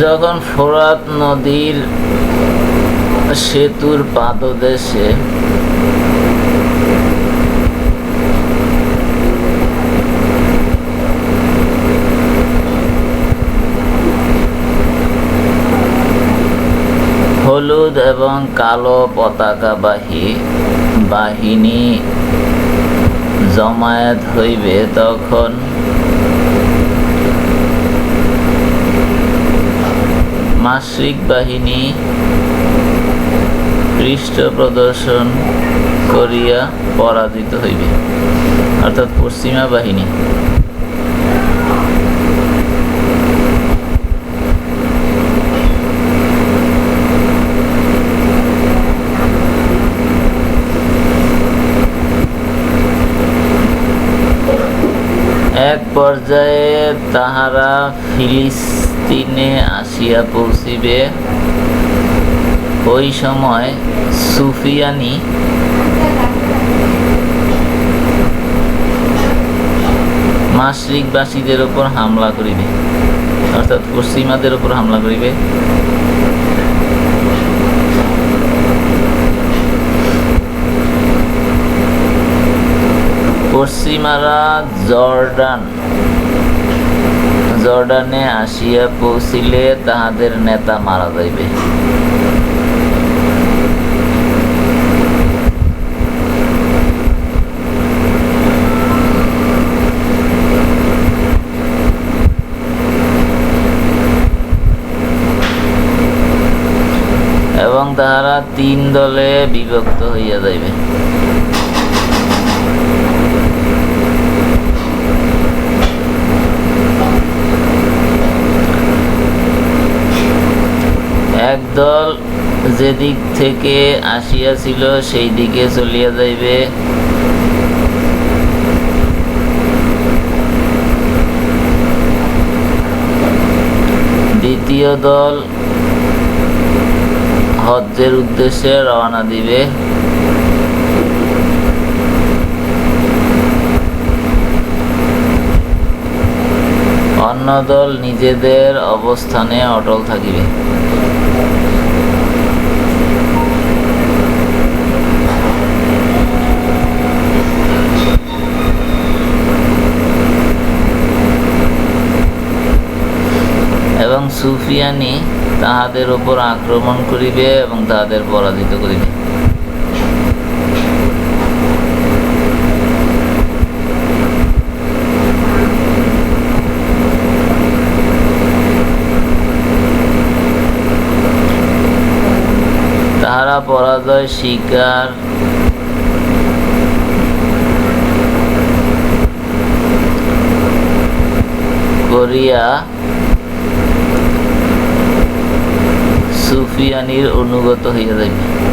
যখন ফোরাত নদীর সেতুর পাদদেশে হলুদ এবং কালো পতাকাবাহী বাহিনী জমায়েত হইবে তখন মাসিক বাহিনী পৃষ্ঠ প্রদর্শন করিয়া পরাজিত হইবে। অর্থাৎ পশ্চিমা বাহিনী। এক পর্যায়ে তাহারা ফিলিস্তিনে আসিয়া পৌঁছিবে। ওই সময় সুফিয়ানি মাসরিকবাসীদের উপর হামলা করিবে, অর্থাৎ পশ্চিমাদের উপর হামলা করিবে। পশ্চিমারা জর্ডান। জর্ডানে আসিয়া পৌঁছিলে তাহাদের নেতা মারা যাইবে। এবং তাহারা তিন দলে বিভক্ত হইয়া যাইবে। একদল যেদিক থেকে আসিয়াছিল সেই দিকে চলিয়া যাইবে। দ্বিতীয় দল হজ্জের উদ্দেশ্যে রওনা দিবে। অন্য দল নিজেদের অবস্থানে অটল থাকিবে। এবং সুফিয়ানি তাহাদের উপর আক্রমণ করিবে এবং তাহাদের পরাজিত করিবে। তাহারা পরাজয় স্বীকার করিয়া সুফিয়ানির অনুগত হইয়া যাইবে।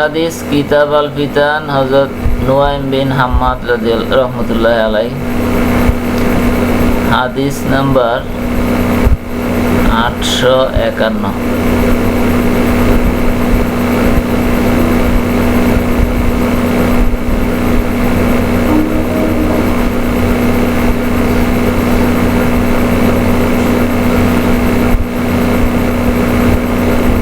হাদিস, কিতাব আল ফিতান হজরত নুয়াইম বিন হাম্মাদ রাদিয়াল- রহমতুল্লাহ আলাই হাদিস নাম্বার আটশো একান্ন।